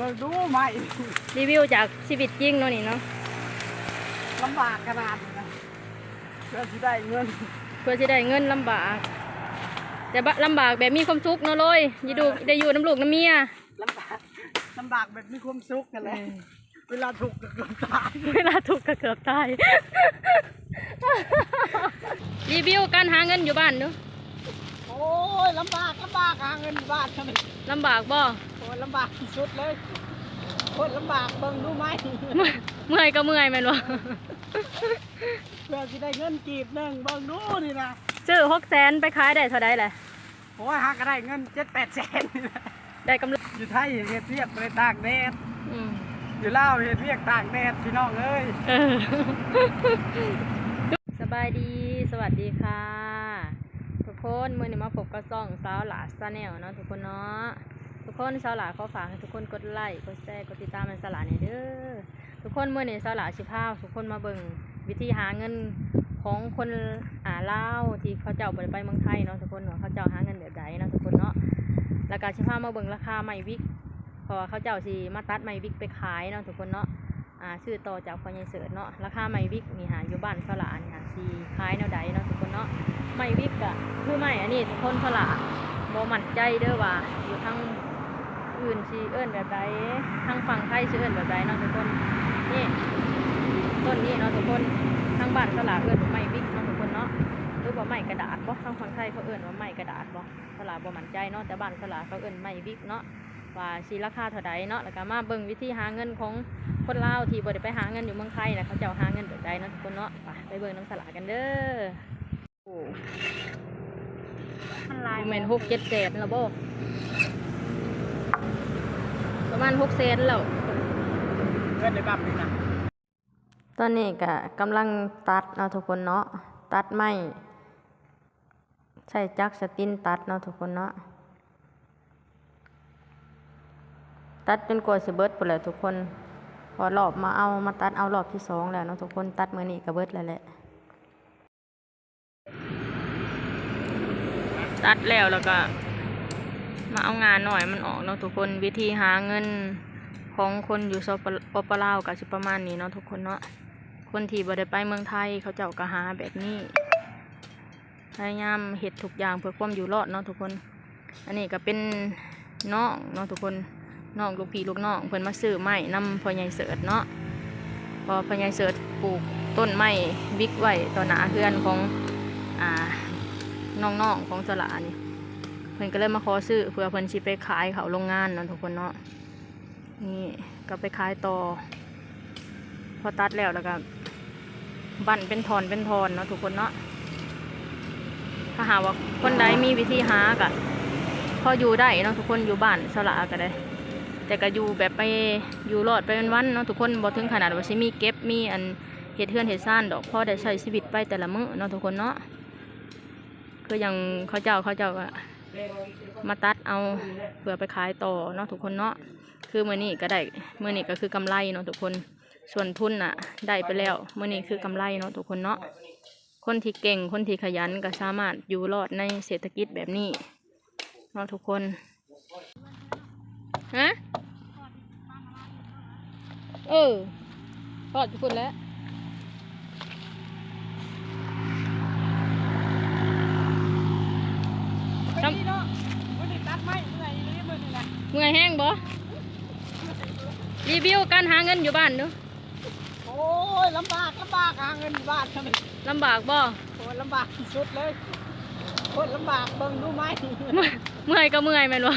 เบิ่งดูไหมรีวิวจากชีวิตจริงเนาะนี่เนาะลำบากขนาดนี้นะเพื่อที่ได้เงินเพื่อจะได้เงินลำบาก แต่บะลำบากแบบมีความสุขเนาะเลยอยูดูได้อยู่น้ำลูกน้ำเมียลำบากลำบากแบบมีความสุขกันเลยเวลาถูกข์ก็เกือบตาย เวลาถูกข์ก็เกือบตาย รีวิวการหาเงินอยู่บ้านเนาะโอ้ยลำบากลำบากหาเงินอยู่บ้านเท่านี้ลำบากบ่ โอ้ยลำบากที่สุดเลยโคตรลำบากเบิ่งดูไหมเมื่อยเมื่อยก็เมื่อยแม่นบ่เพื่อที่ได้เงินกีบหนึ่งเบิ่งดูนี่นะซื้อหกแสนไปขายได้เท่าใดแหละโอ้ยหาก็ได้เงินเจ็ดแปดแสนนี่นะได้กำไรอยู่ไทยเฮ็ดเรียกไปตากแดดอืมอยู่ลาวเฮ็ดเรียกตากแดดพี่น้องเอ้ยเออสบายดีสวัสดีค่ะทุกคนมื่อนี้มาพบกับซ่องสาวหลาซาแนลเนาะทุกคนเนาะ ทุกคนสาวหลาขอฝากให้ทุกคนกดไลค์กดแชร์กดติดตามในสาวหลาเนี่ยเด้อทุกคนเมื่อนี้สาวหลาสิพาทุกคนมาเบิ่งวิธีหาเงินของคนอ่าเล่าที่เขาเจ้าไปไปเมืองไทยเนาะทุกคนเนาะเขาเจ้าหาเงินแบบใดเนาะทุกคนเนาะแล้วก็สิพามาเบิ่งราคาไม้วิกพราะว่าเขาเจ้าสิมาตัดไม้วิกไปขายเนาะทุกคนเนาะอ่าชื่อต่อจากพอใหญเสิร์ชเนาะราคาไม้วิกนี่หาอยู่บ้านสลานี่หาสีขายแนวใดเนาะทุกคนเนาะไม้วิกอะคือไม้อันนี้ทุกคนสลาบ่มั่นใจเด้อว่าอยู่ทาง อื่นสิเอิ้นแบบใดทางฝั่งไทยสิเอิ้นแบบใดเนาะทุกคนนี่ต้นนี้เนาะทุกคนทางบ้านสลาเอิ้นว่าไม้วิกเนาะทุกคนเนาะหรือว่าไม้กระดาษบ่ทางฝั่งไทยเขาเอิ้นว่าไม้กระดาษบ่สลาบ่มั่นใจเนาะแต่บ้านสลาเขาเอิ้นไม้วิกเนาะว่าสิราคาเท่าใดเนาะแล้วก็มาเบิ่งวิธีหาเงินของคนลาวที่บ่ได้ไปหาเงินอยู่เมืองไทยนะเขาจะเอาหาเงินแบบใดเนาะทุกคนเนาะไปไปเบิ่งน้ำสลากันเด้อโอ้มันลายแม่นหกเจ็ดแสนแล้วบ่ ประมาณหกแสนแล้วเงินในบับนี่นะตอนนี้ก็กำลังตัดเนาะทุกคนเนาะตัดไม้ใช้จักรสตินตัดเนาะทุกคนเนาะตัดจนกว่าสิเบิดพุ่นแหละทุกคน พอรอบมาเอามาตัดเอารอบที่สองแล้วเนาะทุกคนตัดมื้อนี้ก็เบิดแล้วแหละตัดแล้วแล้วก็ มาเอางานหน่อยมันออกเนาะทุกคนวิธีหาเงินของคนอยู่สปปปลาวก็สิประมาณนี้เนาะทุกคนเนาะคนที่บ่ได้ไปเมืองไทยเขาเจ้าก็หาแบบนี้พยายามเฮ็ดทุกอย่างเพื่อความอยู่รอดเนาะทุกคน อันนี้ก็เป็นน้องเนาะทุกคนน้องลูกพี่ลูกน้องเพิ่นมาซื้อไม้นำพ่อใหญ่เสิร์ชเนาะพอพ่อใหญ่เสิร์ชปลูกต้นไม้บิ๊กไว้ต่อหน้าเฮือนของอ่าน้องๆของสลานี่ พิ่นก็เลยมาขอซื้อเพื่อเพิ่นสิไปขายเขาโรงงานเนาะทุกคนเนาะนี่ก็ไปขายต่อ พอตัดแล้วแล้วก็บั่นเป็นทอนเป็นทอนเนาะทุกคนเนาะถ้าหาว่าคนใดมีวิธีหากะพออยู่ได้เนาะทุกคนอยู่บ้านสละก็ได้ แต่ก็อยู่แบบไปอยู่รอดไปวันๆเนาะทุกคนบ่ถึงขนาดว่าสิมีเก็บมีอันเฮ็ดเฮือนเฮ็ดซ่านดอกพ่อได้ใช้ชีวิตไปแต่ละมื้อเนาะทุกคนเนาะคืออย่างเขาเจ้าเขาเจ้าก็ มาตัดเอาเพื่อไปขายต่อเนาะทุกคนเนาะคือมื่อนี้ก็ได้มื่อนี้ก็คือกำไรเนาะทุกคนส่วนทุนน่ะ ได้ไปแล้วมื่อนี้คือกำไรเนาะทุกคนเนาะคนที่เก่งคนที่ขยันก็สามารถอยู่รอดในเศรษฐกิจแบบนี้เนาะทุกคนฮะเออพอดทุกคนแล้ว ไปนี่เนาะวันนี้ตัดไม้เมื่อยนี่มื้อนี่แหละเมื่อยแห้งบ่รีวิวการหาเงินอยู่บ้านเนาะโอ้ยลำบากลำบากหาเงินอยู่บ้านเท่านี้ลำบากบ่โอ้ยลำบากที่สุดเลยโคตรลำบากเบิ่งดูไหมเมื่อยเมื่อยก็เมื่อยแม่นบ่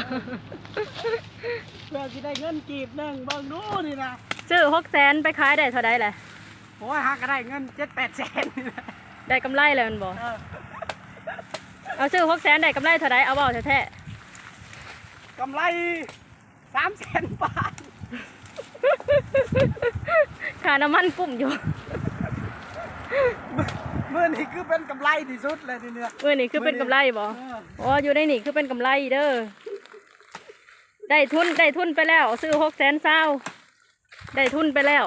เพื่อที่ได้เงินกีบหนึ่งเบิ่งดูนี่นะซื้อหกแสนไปขายได้เท่าใดแหละโอ้ยหาก็ได้เงินเจ็ดแปดแสนนี่นะได้กำไรแล้วแมันบ่ เออเอาซื้อหกแสนได้กำไรเท่าใดเอาเว้าแท้กำไรสามแสนบาทๆค่าน้ำมันกุ้มอยู่เมื่อนี้คือเป็นกำไรที่สุดเลยทีเนี้ยมื้อนี้คือเป็นกำไรบ่เอออ๋ออยู่ในนี่คือเป็นกำไรเด้อได้ทุนได้ทุนไปแล้วซื้อหกแสนเศร้าได้ทุนไปแล้ว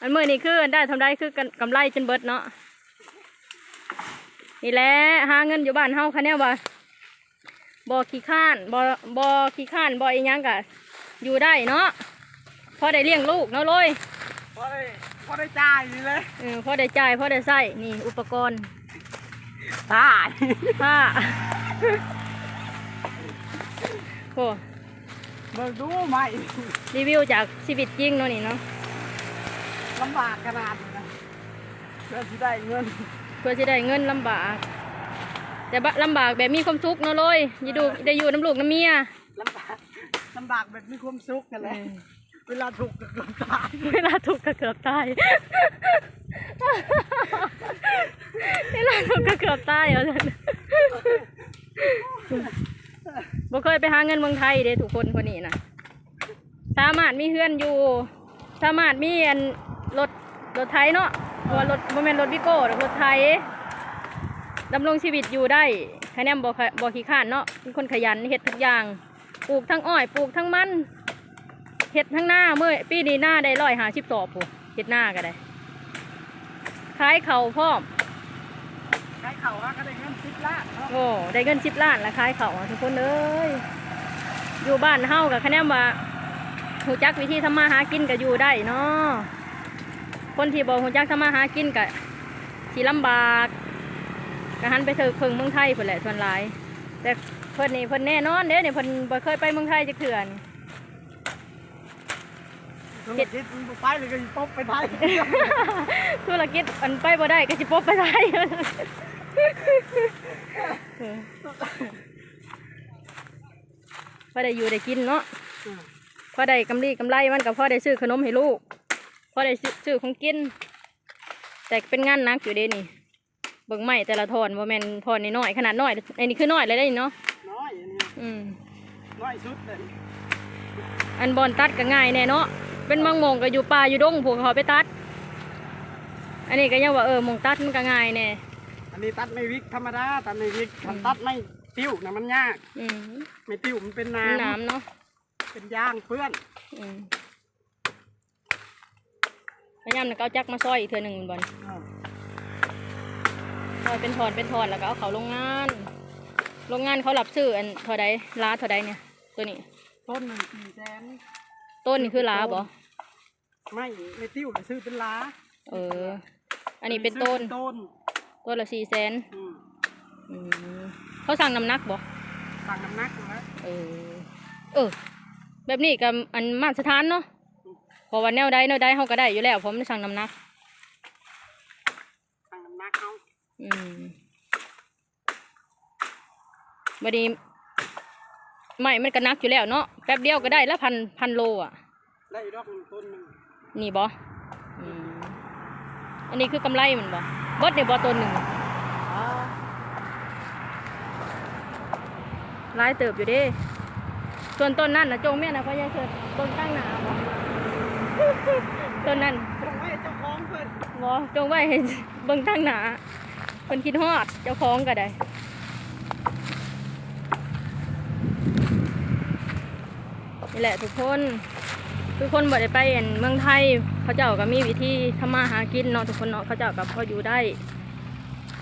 อันมื้อนี้คือได้ทำได้คือกำกำไรจนเบิดเนาะ นี่แหละหาเงินอยู่บ้านเฮาคะแนนว่าบ่ขี้ข้านบ่บ่ขี้ข้านบ่อีหยังกะอยู่ได้เนาะพอได้เลี้ยงลูกเนาะเลยพอได้พอได้จ่ายนี่เลยเออพอได้จ่ายพอได้ใส่นี่อุปกรณ์ตายผ้าโอ้เบิ่งดูไหมรีวิวจากชีวิตจริงเนาะนี่เนาะลำบากขนาดนี้นะเพื่อที่ได้เงินเพื่อจะได้เงินลำบาก แต่บะลำบากแบบมีความสุขเนาะเลยอยี่ดูได้อยู่น้ำลูกน้ำเมียลำบากลำบากแบบมีความสุขกันเลยเวลาถูกข์ก็เกือบตาย เวลาถูกก็เกือบตาย เวลาถูกก็เกือบตายเหรอท่านบ่เคยไปหาเงินเมืองไทยเด้ทุกคนคนนี้นะสามารถมีเฮือนอยู่ สามารถมีอันรถรถไทยเนาะเพ ราะว่ารถบ่แม่นรถวิโก้หรอกรถไทยดำรงชีวิตอยู่ได้คะแนนบ่ขะบ่ขี้ข้านเนาะเป็นคนขยันเฮ็ดทุกอย่าง ปลูกทั้งอ้อย ปลูกทั้งมันเห็ดทั้งหน้าเมื่อปีนี้หน้าได้ร้อยหาชิบสอบผู้เห็ดหน้าก็ได้ขายเขาวพร้อมใช้เข่าว่าก็ได้เงินสิบล้านเนาะโอ้ได้เงินสิบล้านละขายเขาวอะทุกคนเอ้ยอยู่บ้านเฮากับคะแนนว่าหูจักวิธีทำมาหากินก็อยู่ได้เนาะ คนที่บอกหูจักทำมาหากินก็สีลำบากก็หันไปเถอะเพิ่งเมืองไทยเพิ่นแหละส่วนหลาย แต่เพิ่นนี่เพิ่นแน่นอนเด้เนี่ยเพิ่นบ่เคยไปเมืองไทยจักเถื่อนธุรกิจมันบ่ไปเลยก็ตบไปไทยธุรกิจอันไปบ่ได้ก็สิปบไปได้พอได้อยู่ได้กินเนาะพอได้กำไรกำไรมันก็พอได้ซื้อขนมให้ลูก พอได้ซื้อซื้อของกิน แต่เป็นงานหนักอยู่เด้นี่เบิ่งใหม่แต่ละทอนว่าแม่นทอนน้อยๆขนาดน้อยไอ้นี่คือน้อยเลยได้เนาะน้อยอันนี้อืมน้อยสุดเลยอันบอลตัดก็ง่ายแน่เนาะเป็นบางโมงก็อยู่ป่าอยู่ดงพวกเขาไปตัด อันนี้ก็ยังว่าเออหมองตัดมันก็ง่ายแน่อันนี้ตัดไม่วิกธรรมดาตัดไม่วิกทำตัดไม่ติ้วนะมันยากอืมไม่ติ้วมันเป็นมันน้ำน้ำเนาะเป็นยางเปื้อนอืม พยายามนะก็เอาจักมาซอยอีกเทื่อหนึ่งบอลซอยเป็นถอนเป็นถอนแล้วก็เอาเขาโรงงาน โรงงานเขารับซื้ออันเท่าใดล้าเท่าใดเนี่ย ตัวนี้ ต้นหนึ่งสี่แสนต้นนี่คือล้าบ่ไม่ไม่ติ้วเลยซื้อเป็นล้าเออ อันนี้เป็นต้น ซื้อต้นต้นละสี่แสนอืมอืมเขาสั่งน้ำหนักบ่สั่งน้ำหนักอยู่แล้วเออ เออ แบบนี้กับอันมาตรฐานเนาะเพ ราะว่าแนวใดแนวใดเขาก็ได้อยู่แล้วเพราะมันสั่งน้ำหนักสั่งน้ำหนักเอาอืมบัดนี้ไม่มันก็หนักอยู่แล้วเนาะแป๊บเดียวก็ได้ละพันพันโลอะ ได้ดอกหนึ่งต้นหนึ่งนี่บออืมอันนี้คือกำไรมันบอเบดเนี่ยบอตัวหนึ่งอ๋อหลายเติบอยู่เด้ส่วนต้นนั่นนะจงแม่นะพ่อยายเถิดต้นตั้งหนาบอ ต้นนั่นจงไว้เจ้าของเพิ่นบอจงไว้ให้เบิ่งตั้งหนาคนคิดฮอดเจ้าของก็ได้นี่แหละทุกคนทุกคนบ่ได้ไปอันเมืองไทย เขาเจ้าก็มีวิธีทำมาหากินเนาะทุกคนเนาะเขาเจ้าก็พออยู่ได้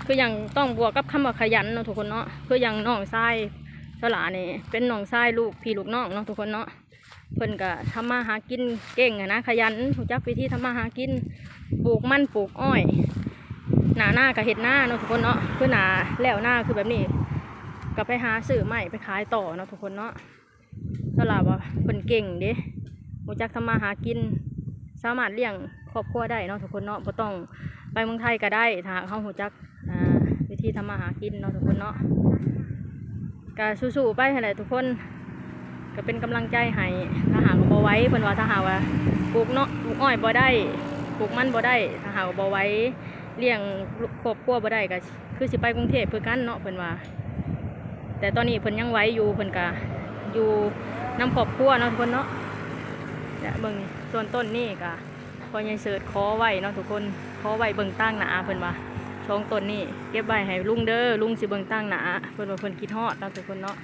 คืออย่างต้องบวกกับคำว่าขยันเนาะทุกคนเนาะคืออย่างน้องชายสลานี่เป็นน้องชายลูกพี่ลูกน้องเนาะทุกคนเนาะ เพิ่นก็ทำมาหากินเก่งอะนะขยันรู้จักวิธีทำมาหากินปลูกมันปลูกอ้อย หนาหน้ากับเห็ดหน้าเนาะทุกคนเนาะคือหนาแล้วหน้าคือแบบนี้ก็ไปหาซื้อใหม่ไปขายต่อเนาะทุกคนเนาะสลาว่าเพิ่นเก่งเด้รู้จักทำมาหากิน สามารถเลี้ยงครอบครัวได้เนาะทุกคนเนาะบ่ต้องไปเมืองไทยก็ได้ถ้าเขารู้จักวิธีทำมาหากินเนาะทุกคนเนาะก็สู้ๆไปหั่นแหละทุกคน ก็เป็นกำลังใจให้ถ้าหากบ่ไว้เพิ่นว่าถ้าหากว่าปลูกเนาะปลูกอ้อยบ่ได้ปลูกมันบ่ได้ถ้าหากบ่ไว้เลี้ยงครอบครัวบ่ได้ก็คือสิไปกรุงเทพเพื่อกันเนาะเพิ่นว่า แต่ตอนนี้เพิ่นยังไว้อยู่เพิ่นก็อยู่นํครอบครัวเนาะทุกคนเนาะเนี่ยเบิ่งส่วนต้นนี่ก็พอยายเสิร์ชขอไว้เนาะทุกคนขอไว้เบิ่งตั้งหนาเพิ่นว่าช่องต้นนี่เก็บไว้ให้ลุงเด้อลุงสิเบิ่งตั้งหนาเพิ่นว่าเพิ่นคิดฮอดเนาะทุกคนเนาะ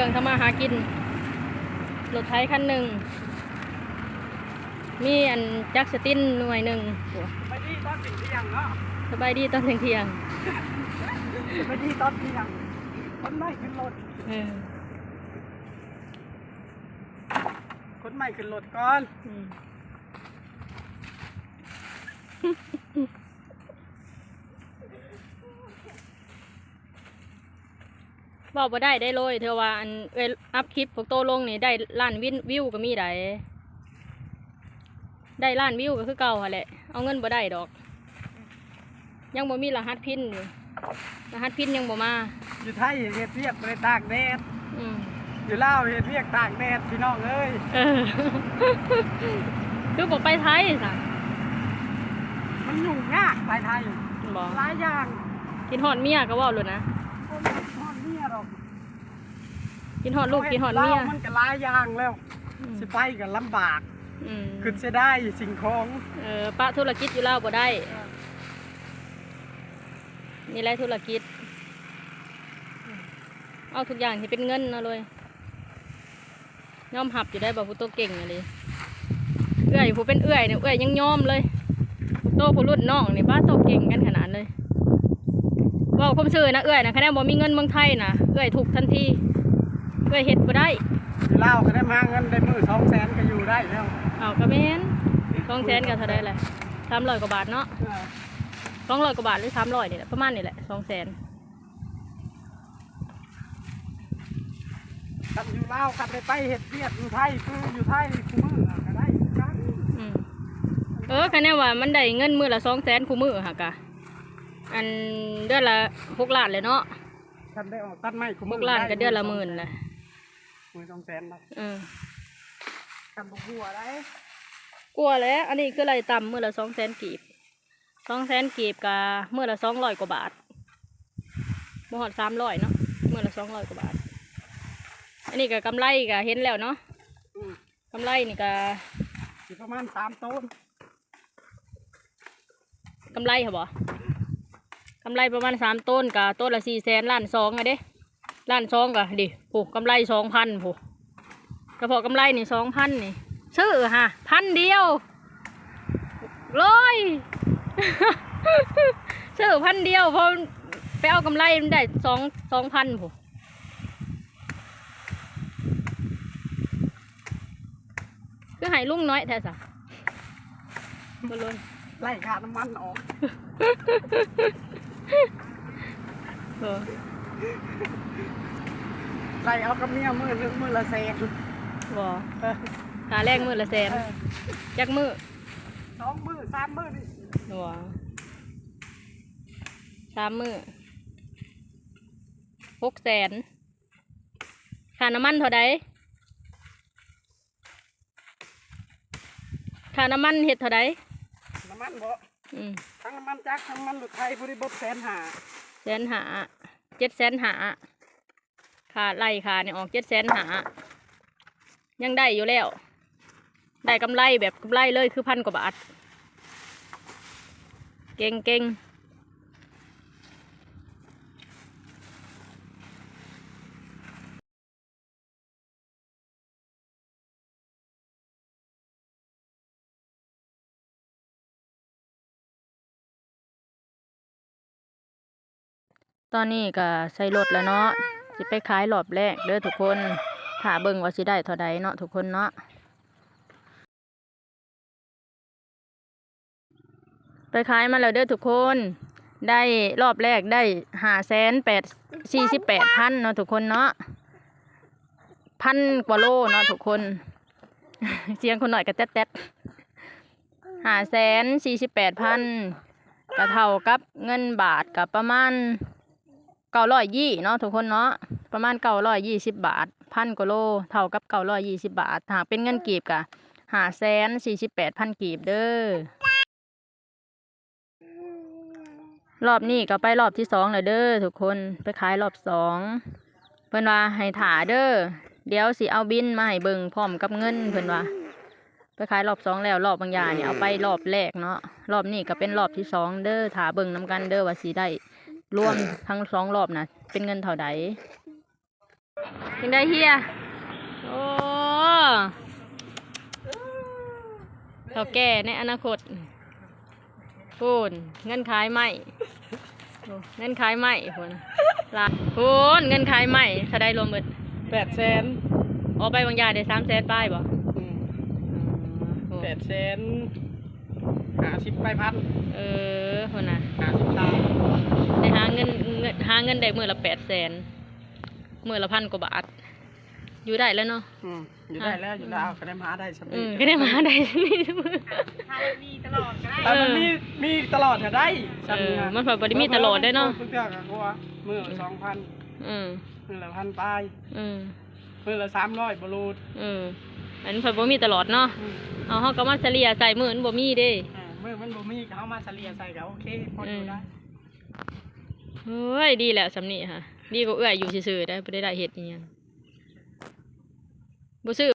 รื่องทำมาหากินรถไถคันหนึ่ง มีอันจักรสตินหน่วยหนึ่งโอ้ไปที่ตอนถึงเที่ยงเนาะสบายดีตอนเที่ยงไปที่ตอนเที่ยงคนไม่ขึ้นรถๆเออคนไม่ขึ้นรถก่อน อืม บอกบ่ได้ได้เลยเธอว่าอันเอยอัพคลิปพวกโตลงนี่ได้ล้านวินวิวก็มีได้ได้ล้านวิวก็คือเก่าหั่นแหละ เอาเงินบ่ได้ดอก ยังบ่มีรหัสพินอยู่รหัสพินยังบ่มา อยู่ไทยเฮ็ดเวียกไปตากแดดอืมอยู่ลาวเฮ็ดเวียกตากแดดพี่น้องเอ้ยเออคือบอกไปไทยสะมันยุ่งยากไปไทยบอกหลายอย่างกินหอดเมียก็เว่าเลยนะ คนทอดเมียหรอก กินหอดลูกกินหอดเมียลาวมันก็หลายอย่างแล้วอืมสิไปก็ลำบากอืมขึ้นเสียได้สิ่งของเออปะธุรกิจอยู่แล้วบ่ได้นี่แหละธุรกิจ เอาทุกอย่างที่เป็นเงินเอาเลยยอมหับอยู่ได้บ่ผู้โตเก่งอะไรเอื้อยผู้เป็นเอื้อยเนี่ยเอื้อยยังยอมเลยผู้โตผู้รุ่นน้องนี่บ้าโตเก่งกันขนาดเลยเว่าคมซื่อนะเอื้อยนะคะแนนบ่มีเงินเมืองไทยนะเอื้อยถูกทันที เอื้อยเฮ็ดบ่ได้อยู่ลาวก็ได้มาเงินได้มือสองแสนก็อยู่ได้แล้วเอาก็แม่นสองแสนก็เท่าไดแหละสามร้อยกว่าบาทเนาะเออสองร้อยกว่าบาทหรือสามร้อยนี่แหละประมาณนี่แหละสองแสนกันอยู่ลาวกันได้ไปเฮ็ดเวียกอยู่ไทยคืออยู่ไทยคือมือก็ได้คือกันอืมเออคะแนนว่ามันได้เงินมือละสองแสนคู่มือค่ะกะอันเดือนละหกล้านเลยเนาะกันได้ออกตัดไม้คือหมืกล้านก็เดือนละหมื่นเลย มือสองแสนนะเออกันบ่หัวได้กลัวแล้ว อันนี้คืออะไรต่ำมือละสองแสนกีบสองแสนกีบกะมือละสองร้อยกว่าบาทบ่หอดสามร้อยเนาะมือละสองร้อยกว่าบาท อันนี้ก็กำไรก็เห็นแล้วเนาะอืมกำไรนี่ก็สิประมาณสามต้นกำไรเหรอบ่กำไรประมาณสามต้นกับต้นละสี่แสนล้านสองอะเด้ ล้านสองกะดิโอ้กำไรสองพันโหกระเพาะกำไรนี่สองพันนี่ซื้อฮะพันเดียวร้อยซื้อพันเดียวพอไปเอากำไรมันได้สองสองพันโหคือให้ลุงน้อยแท้สะบ่เลยไล่ขาดน้ำมันออก เออไล่เอากับเมียมือหนึงมือละแสนบ่เออหาแรงมือละแสนเออจักมือสองมือสามมือนี่บ่สามมือหกแสนค่าน้ำมันเท่าใดค่าน้ำมันเฮ็ดเท่าใดน้ำมันบ่อืมทั้งน้ำมันจักรทั้งน้ำมันรถไทยบริบทแสนหาแสนหาเจ็ดแสนหา ค่าไล่ค่าเนี่ยออกเจ็ดแสนหายังได้อยู่แล้ว ได้กำไรแบบกำไรเลยคือพันกว่าบาท เก่งเก่งตอนนี้ก็ใส่รถแล้วเนาะ สิไปขายรอบแรกเด้อทุกคนถ้าเบิ่งว่าสิได้เท่าใดเนาะทุกคนเนาะไปขายมาแล้วเด้อทุกคน ได้รอบแรกได้หาแสนแปดสี่สิบแปดพันเนาะทุกคนเนาะพันกว่าโลเนาะทุกคน เสียงคนหน่อยก็แต๊ดแต๊ดหาแสนสี่สิบแปดพันก็เท่ากับเงินบาทกับประมาณ ก้าร้อยยี่เนาะทุกคนเนาะประมาณเก้าร้อยยี่สิบบาทพันกว่าโลเท่ากับเก้าร้อยยี่สิบบาทหากเป็นเงินกีบกะหาแสนสี่สิบแปดพันกีบเด้อรอบนี้ก็ไปรอบที่สองเลยเด้อทุกคนไปขายรอบสองเพิ่อนว่าให้ถ่าเด้อเดี๋ยวสิเอาบินมาให้เบิ่งพร้อมกับเงินเพิ่อนว่าไปขายรอบสองแล้วรอบบางอย่างเนี่ยเอาไปรอบแรกเนาะรอบนี้ก็เป็นรอบที่สองเด้อถ่าเบิ่งนํกันเด้อว่าสิได้ รวมทั้งสองรอบนะเป็นเงินเท่าใดยังได้เฮียโอ้เท่าแก่ในอนาคตพูนเงินขายไหมโอ้เงินขายไหมพูนลาพูนเงินขายไหมถ้าได้รวมเบิดแปดแสนออกไปบางอยางได้สามแสนป้ายบ่โอ้แปดแสน ห้าสิบไปพันเออพูนนะห้าสิบตายได้หาเงินเงินหาเงินได้มือละแปดแสนมือละพันกว่าบาท อยู่ได้แล้วเนาะอืมอยู่ได้แล้วอยู่ได้เอาก็ได้มาได้สำอืเร็มจก็ได้มาได้นี่มือมีตลอดก็ได้แต่มันมีมีตลอดก็ได้เออมันแบบบริมีตลอดได้เนาะเพื่อกับกูว่ามือละสองพันอืมมือละพันปลายอืมมือละสามร้อยบรูดเอออันนี้เพิ่นบ่มีตลอดเนาะอืมเอาเฮาก็มาเฉลี่ยใส่มื้อมันบ่มีเด้อ่า มือมันบ่มีก็เอามาเฉลี่ยใส่ก็โอเคพออยู่ได้เฮ้ยดีแล้วสำนี่ค่ะ ดีกว่าเอื้อยอยู่ซื่อๆได้บ่ได้ได้เฮ็ดอีหยังบ่ซื้อ